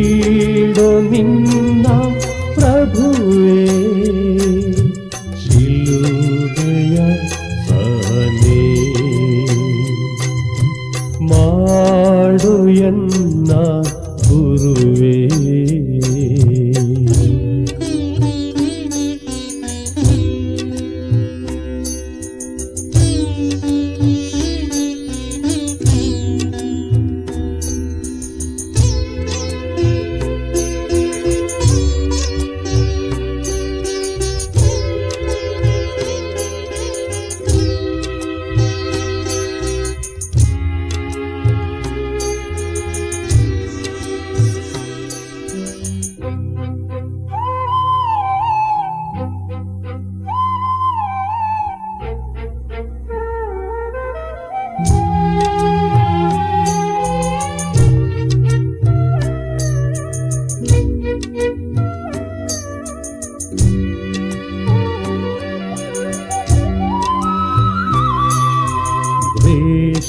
ഈട നിന്നാ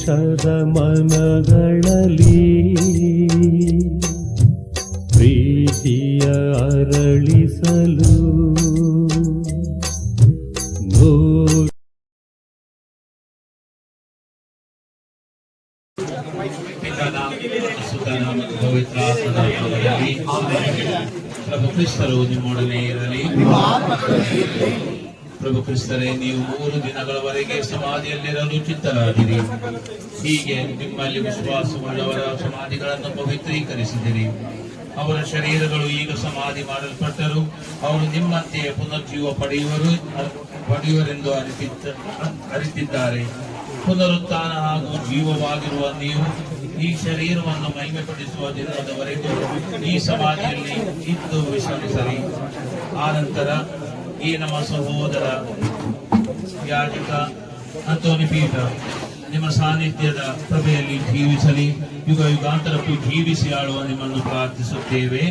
ದ್ವೇಷದ ಮನಗಳಲ್ಲಿ ಪ್ರೀತಿಯ ಅರಳಿಸಲು ಕ್ರಿಸ್ತರೇ ನೀವು ಮೂರು ದಿನಗಳವರೆಗೆ ಸಮಾಧಿಯಲ್ಲಿರಲು ಚಿತ್ತರಾಗಿರಿ. ಹೀಗೆ ನಿಮ್ಮಲ್ಲಿ ವಿಶ್ವಾಸವುಳ್ಳವರ ಸಮಾಧಿಗಳನ್ನು ಪವಿತ್ರೀಕರಿಸಿದಿರಿ. ಅವರ ಶರೀರಗಳು ಈಗ ಸಮಾಧಿ ಮಾಡಲ್ಪಟ್ಟರು. ಅವರು ನಿಮ್ಮಂತೆಯೇ ಪುನರ್ಜೀವ ಪಡೆಯುವರು, ಪಡೆಯುವರೆಂದು ಅರಿತಿದ್ದ, ಅರಿತಿದ್ದಾರೆ. ಪುನರುತ್ಥಾನ ಹಾಗೂ ಜೀವವಾಗಿರುವ ನೀವು ಈ ಶರೀರವನ್ನು ಮಹಿಮೆಪಡಿಸುವ ದಿನದವರೆಗೂ ಈ ಸಮಾಧಿಯಲ್ಲಿ ಇದ್ದು ವಿಶ್ರಮಿಸಲಿ ಆನಂತರ ಈ ನಮ್ಮ ಸಹೋದರ ಯಾಜಕ ಅಂತೋನಿ ಪೀಠ ನಿಮ್ಮ ಸಾನ್ನಿಧ್ಯದ ಪ್ರಭೆಯಲ್ಲಿ ಜೀವಿಸಲಿ ಯುಗ ಯುಗಾಂತರಕ್ಕೂ ಜೀವಿಸಿ ಆಳುವ ನಿಮ್ಮನ್ನು ಪ್ರಾರ್ಥಿಸುತ್ತೇವೆ.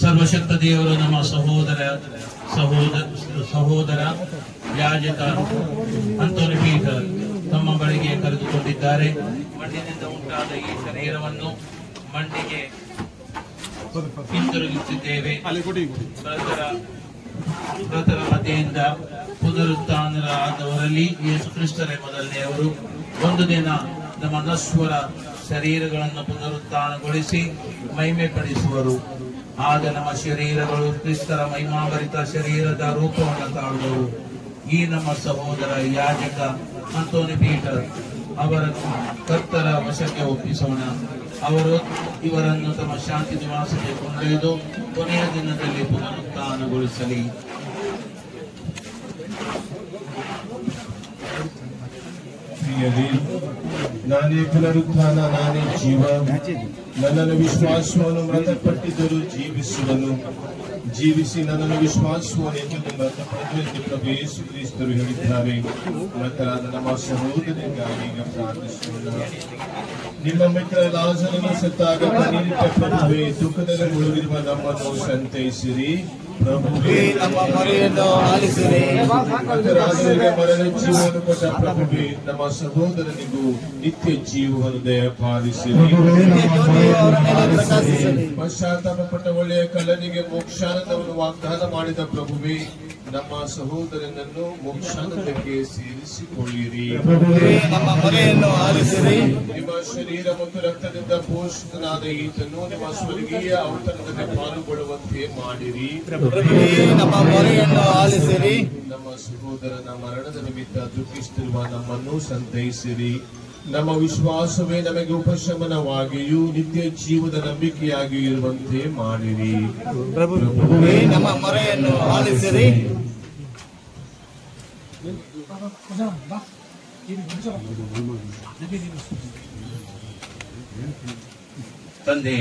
ಸರ್ವಶಕ್ತ ದೇವರು ನಮ್ಮ ಸಹೋದರ ಸಹೋದರ ಸಹೋದರ ಯಾಜಕ ಅಂತೋನಿ ಪೀಠ ಬಳಿಗೆ ಕರೆದುಕೊಂಡಿದ್ದಾರೆ. ಮಣ್ಣಿನಿಂದ ಉಂಟಾದ ಈ ಶರೀರವನ್ನು ಮಣ್ಣಿಗೆ ಹಿಂದಿರುಗಿಸಿದ್ದೇವೆ. ಮೃತರ ಮಧ್ಯೆಯಿಂದ ಪುನರುತ್ಥಾನರಾದವರಲ್ಲಿ ಯೇಸು ಕ್ರಿಸ್ತರೇ ಮೊದಲನೆಯವರು ಒಂದು ದಿನ ನಮ್ಮ ನಶ್ವರ ಶರೀರಗಳನ್ನು ಪುನರುತ್ಥಾನಗೊಳಿಸಿ ಮಹಿಮೆ ಪಡಿಸುವರು ಆಗ ನಮ್ಮ ಶರೀರಗಳು ಕ್ರಿಸ್ತರ ಮಹಿಮಾಭರಿತ ಶರೀರದ ರೂಪವನ್ನು ತಾಳುವವು ಈ ನಮ್ಮ ಸಹೋದರ ಯಾಜಕ ಅಂತೋನಿ ಪೀಟರ್ ಅವರ ಕರ್ತರ ವಶಕ್ಕೆ ಒಪ್ಪಿಸೋಣ. ಅವರು ಇವರನ್ನು ತಮ್ಮ ಶಾಂತಿ ನಿವಾಸಕ್ಕೆ ಕೊಂಡೊಯ್ದು ಕೊನೆಯ ದಿನದಲ್ಲಿ ಪುನರುತ್ಥಾನಗೊಳಿಸಲಿ. ಪ್ರಿಯರೇ ನಾನೇ ಪುನರುತ್ಥಾನ, ನಾನೇ ಜೀವ. ನನ್ನನ್ನು ವಿಶ್ವಾಸವನ್ನು ಮೃತಪಟ್ಟಿದ್ದರೂ ಜೀವಿಸುವನು. ಜೀವಿಸಿ ನನ್ನನ್ನು ವಿಶ್ವಾಸವನ್ನು ಮೃತಪಟ್ಟು ಎಂದು ಪ್ರಭು ಹೇಳಿದ್ದಾರೆ. ಮೃತರಾದ ನಮ್ಮ ಸಹೋದರಿಗಾಗಿ ನಿಮ್ಮ ಮಿತ್ರ ಲಾಜರನು ಸತ್ತಾಗ ಪ್ರಭುವೆ, ದುಃಖದಲ್ಲಿ ಮುಳುಗಿರುವ ನಮ್ಮನ್ನು ಸಂತೈಸಿರಿ. ನಮ್ಮ ಜೀವವನ್ನು ನಮ್ಮ ಸಹೋದರನಿಗೂ ನಿತ್ಯ ಜೀವವನ್ನು ಪಶ್ಚಾತ್ತಾಪ ಪಟ್ಟ ಒಳ್ಳೆಯ ಕಲ್ಲನಿಗೆ ಮೋಕ್ಷಾನಂದವನ್ನು ವಾಗ್ದಾನ ಮಾಡಿದ ಪ್ರಭುವೆ ನಮ್ಮ ಸಹೋದರನನ್ನು ಮೋಕ್ಷಾನಂದಕ್ಕೆ ಸೇರಿಸಿಕೊಳ್ಳಿರಿ. ನಮ್ಮ ಮನೆಯನ್ನು ಆಲಿಸಿರಿ ನಿಮ್ಮ ಶರೀರ ಮತ್ತು ರಕ್ತದಿಂದ ಪೋಷಿತನಾದ ಈತನು ನಿಮ್ಮ ಸ್ವರ್ಗೀಯ ಔತಣದಲ್ಲಿ ಪಾಲ್ಗೊಳ್ಳುವಂತೆ ಮಾಡಿರಿ. ನಮ್ಮ ಮೊರೆಯನ್ನು ಆಲಿಸಿರಿ ನಮ್ಮ ಸಹೋದರನ ಮರಣದ ನಿಮಿತ್ತ ದುಃಖಿಸುತ್ತಿರುವ ನಮ್ಮನ್ನು ಸಂತೈಸಿರಿ. ನಮ್ಮ ವಿಶ್ವಾಸವೇ ನಮಗೆ ಉಪಶಮನವಾಗಿಯೂ ನಿತ್ಯ ಜೀವದ ನಂಬಿಕೆಯಾಗಿ ಇರುವಂತೆ ಮಾಡಿರಿ. ಪ್ರಭುವೇ ನಮ್ಮ ಮೊರೆಯನ್ನು ಆಲಿಸಿರಿ. ತಂದೆ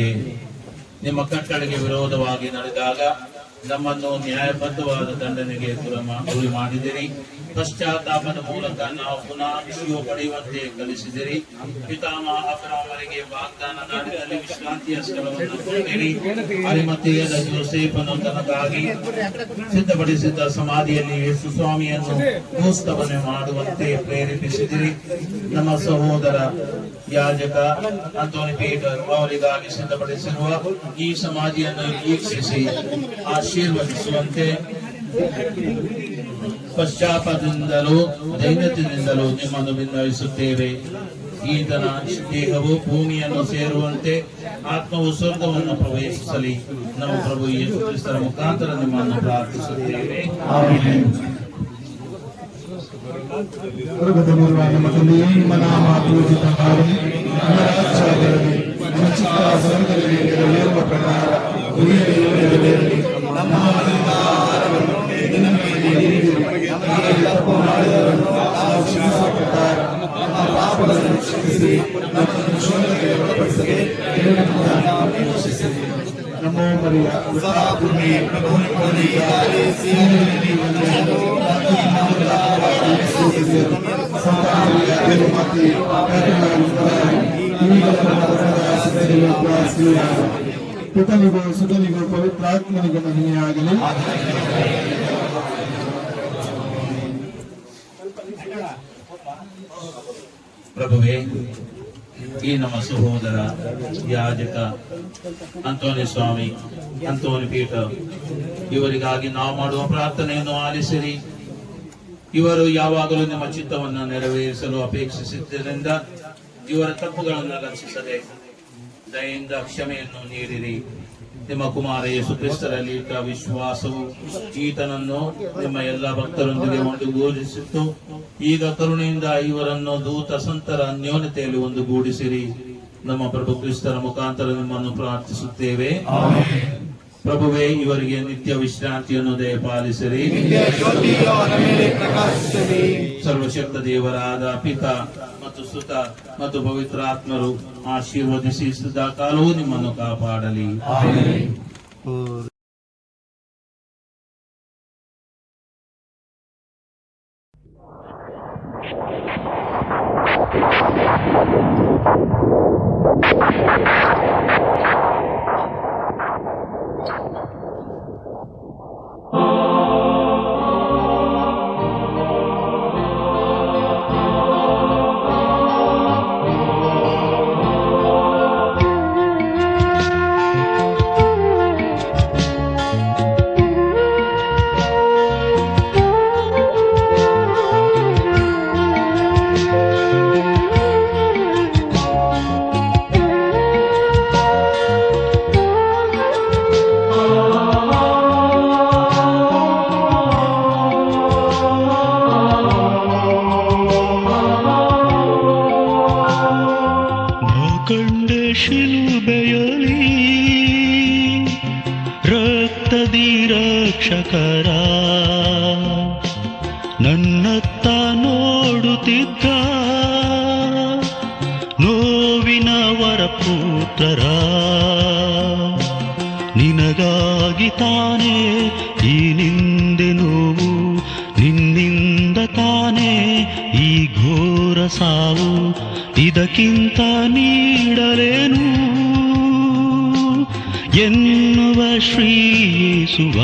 ನಿಮ್ಮ ಕಟ್ಟಳೆಗೆ ವಿರೋಧವಾಗಿ ನಡೆದಾಗ ನಮ್ಮನ್ನು ನ್ಯಾಯಬದ್ಧವಾದ ದಂಡನೆಗೆ ಗುರ- ಮಾಡಿದಿರಿ ಪಶ್ಚಾತ್ತಾಪದ ಮೂಲಕ ನಾವು ಪುನಃ ಶಿವ ಪಡೆಯುವಂತೆ ಕಲಿಸಿದಿರಿ. ಪಿತಾಮಹ ಅಬ್ರಾಹ್ಮರಿಗೆ ವಾಗ್ದಾನ ನಾಡಿನಲ್ಲಿ ವಿಶ್ರಾಂತಿಯ ಸ್ಥಳವನ್ನು ಕೊಟ್ಟಿರಿ. ಅರಿಮತಿಯದ ಜೋಸೇಫನು ತನಗಾಗಿ ಸಿದ್ಧಪಡಿಸಿದ್ದ ಸಮಾಧಿಯಲ್ಲಿ ಯೇಸು ಸ್ವಾಮಿಯನ್ನು ಭೂಸ್ತವನೆ ಮಾಡುವಂತೆ ಪ್ರೇರೇಪಿಸಿದಿರಿ. ನಮ್ಮ ಸಹೋದರ ಯಾಜಕ ಅಂತೋನಿ ಪೀಟರ್ ಅವರಿಗಾಗಿ ಸಿದ್ಧಪಡಿಸಿರುವ ಈ ಸಮಾಧಿಯನ್ನು ವೀಕ್ಷಿಸಿ ಆಶೀರ್ವದಿಸುವಂತೆ ಪಶ್ಚಾಪದಿಂದಲೂ ದೈನ್ಯತೆಯಿಂದಲೂ ನಿಮ್ಮನ್ನು ವಿನ್ನವಿಸುತ್ತೇವೆ ಈತನ ದೇಹವು ಭೂಮಿಯನ್ನು ಸೇರುವಂತೆ ಆತ್ಮವು ಸ್ವರ್ಗವನ್ನು ಪ್ರವೇಶಿಸಲಿ. ನಮ್ಮ ಪ್ರಭು ಯೇಸು ಕ್ರಿಸ್ತರ ಮುಖಾಂತರ ನಿಮ್ಮನ್ನು ಪ್ರಾರ್ಥಿಸುತ್ತೇವೆ. ನಾಮ ಪೂಜಿತವಾಗಲಿ ನಿಮ್ಮ ರಾಜ್ಯ ಬರಲಿ ನಿಮ್ಮ ಚಿತ್ತ ಸ್ವರ್ಗದಲ್ಲಿ ನೆರವೇರುವ ಪ್ರಕಾರ ಭೂಮಿಯಲ್ಲಿಯೂ ನೆರವೇರಲಿ ನಮ್ಮ ಮನೆಯಿಂದ ಆಹಾರವನ್ನು ಇಂದು ನಮಗೆ ನೀಡಿರಿ. ನಮಗೆ ತಪ್ಪು ಮಾಡಿದವರನ್ನು ನಾವು ಕ್ಷಮಿಸುವ ಪ್ರಕಾರ ನಮ್ಮ ಪಾಪಗಳನ್ನು ಕ್ಷಮಿಸಿರಿ ನಮ್ಮನ್ನು ಶೋಧನೆಗೆ ಒಳಪಡಿಸದೆ ಕೇಳಿನಿಂದ ನಾವು ವಿಮೋಚಿಸಿರಿ ನಮೋ ಮರಿಯ ಭೂಮಿ ಪ್ರಾರ್ಥಿಸುತ್ತೇವೆ. ಪಿತನಿಗೂ ಸುತನಿಗೂ ಪವಿತ್ರಾತ್ಮನಿಗೂ ಮಹಿಮೆಯಾಗಲಿ ಪ್ರಭುವೇ, ಈ ನಮ್ಮ ಸಹೋದರ ಯಾಜಕ ಅಂತೋನಿ ಸ್ವಾಮಿ ಅಂತೋನಿ ಪೀಠ, ಇವರಿಗಾಗಿ ನಾವು ಮಾಡುವ ಪ್ರಾರ್ಥನೆಯನ್ನು ಆಲಿಸಿರಿ ಇವರು ಯಾವಾಗಲೂ ನಿಮ್ಮ ಚಿತ್ತವನ್ನು ನೆರವೇರಿಸಲು ಅಪೇಕ್ಷಿಸಿದ್ದರಿಂದ ಇವರ ತಪ್ಪುಗಳನ್ನು ರಕ್ಷಿಸದೆ ದಯೆಯಿಂದ ಕ್ಷಮೆಯನ್ನು ನೀಡಿರಿ. ನಿಮ್ಮ ಕುಮಾರ ಯೇಸು ಕ್ರಿಸ್ತರಲ್ಲಿ ಇಟ್ಟ ವಿಶ್ವಾಸವು ಈತನನ್ನು ನಿಮ್ಮ ಎಲ್ಲ ಭಕ್ತರೊಂದಿಗೆ ಒಂದುಗೂಡಿಸಿತ್ತು ಈಗ ಕರುಣೆಯಿಂದ ಇವರನ್ನು ದೂತ ಸಂತರ ಅನ್ಯೋನ್ಯತೆಯಲ್ಲಿ ಒಂದುಗೂಡಿಸಿರಿ. ನಮ್ಮ ಪ್ರಭು ಕ್ರಿಸ್ತರ ಮುಖಾಂತರ ನಿಮ್ಮನ್ನು ಪ್ರಾರ್ಥಿಸುತ್ತೇವೆ. ಪ್ರಭುವೇ ಇವರಿಗೆ ನಿತ್ಯ ವಿಶ್ರಾಂತಿಯನ್ನು ದಯಪಾಲಿಸಿರಿ. ಸರ್ವಶಕ್ತ ದೇವರಾದ ಪಿತ ಮತ್ತು ಸುತ ಮತ್ತು ಪವಿತ್ರಾತ್ಮರು ಆಶೀರ್ವದಿಸಿ ಸದಾ ಕಾಲವೂ ನಿಮ್ಮನ್ನು ಕಾಪಾಡಲಿ. ರಕ್ಷಕರ ನನ್ನತ್ತ ನೋಡುತ್ತಿದ್ದ ನೋವಿನವರ ಪುತ್ರರ ನಿನಗಾಗಿ ತಾನೇ ಈ ನಿಂದೆ ನೋವು, ನಿನ್ನಿಂದ ತಾನೇ ಈ ಘೋರ ಸಾವು, ಇದಕ್ಕಿಂತ ನೀಡಲೇನು? ಎನ್ನುವ ಶ್ರೀಸುವ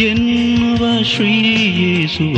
ಎನ್ನುವ ಶ್ರೀಯೇಸುವ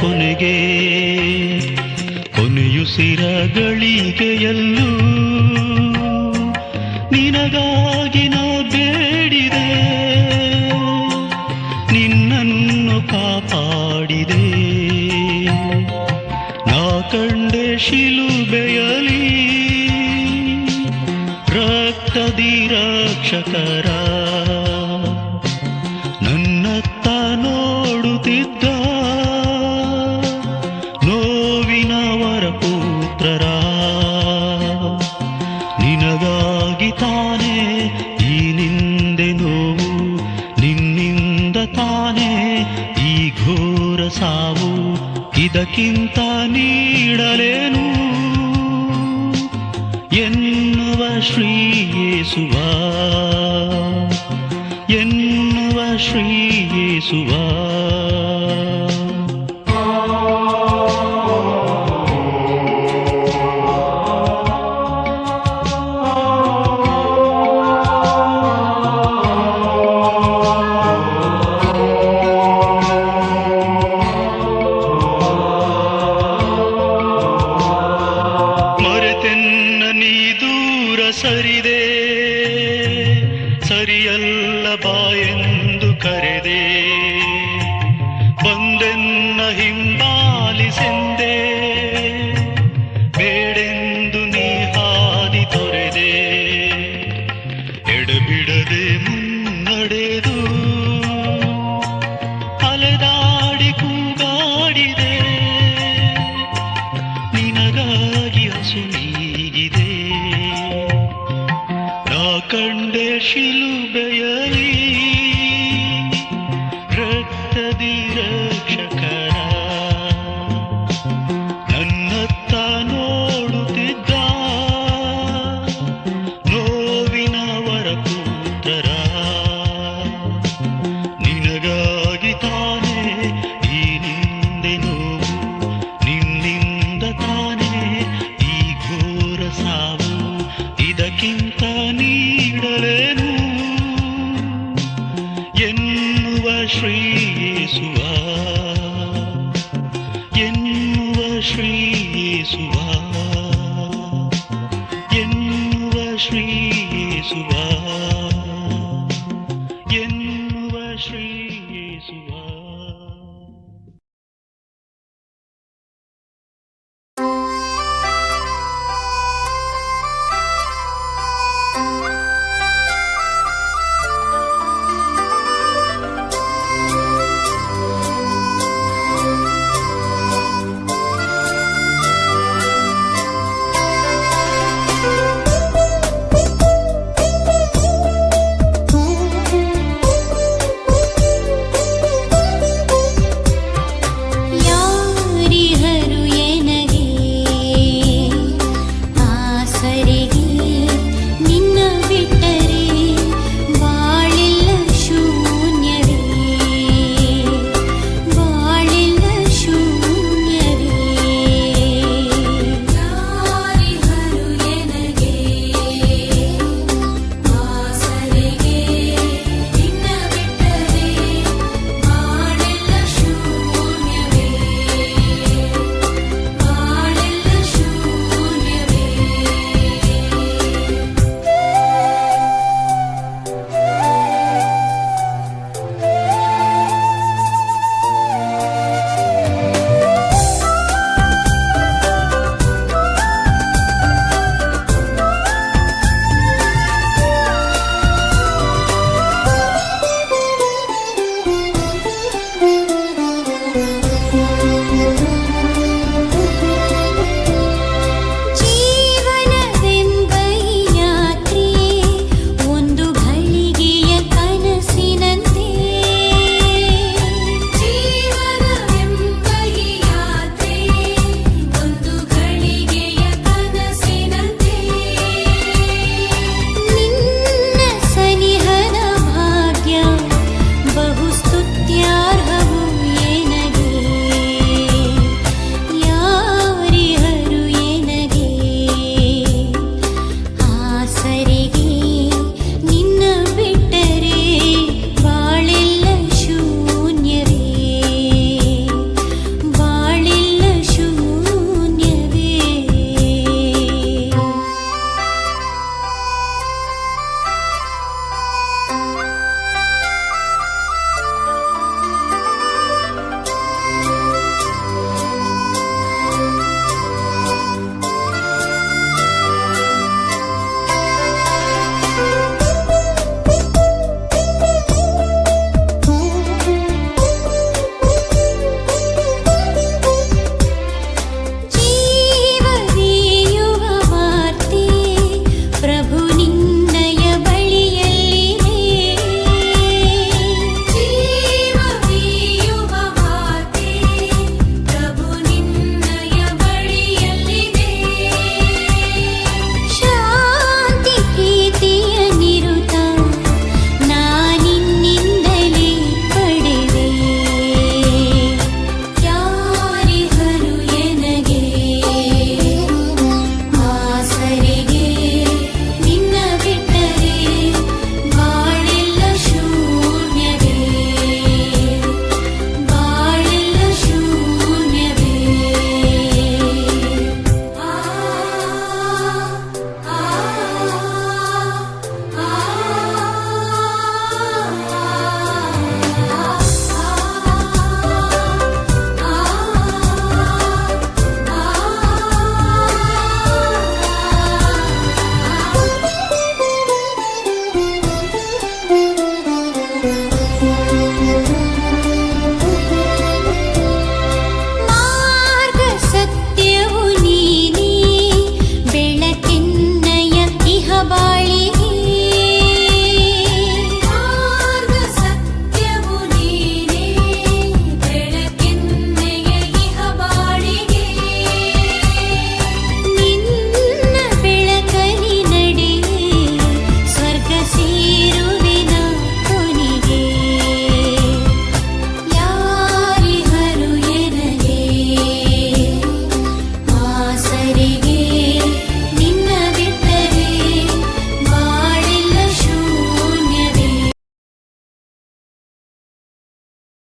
ಕೊನೆಗೆ ಕೊನೆಯುಸಿರಗಳಿಗೆಯಲ್ಲೂ ನಿನಗಾಗಿ ನಾ ತಾನೇ. ಈ ಘೋರ ಸಾವು ಇದಕ್ಕಿಂತ ನೀಡಲೇನು? ಎನ್ನುವ ಶ್ರೀಯೇಸುವ ಎನ್ನುವ ಶ್ರೀಯೇಸುವ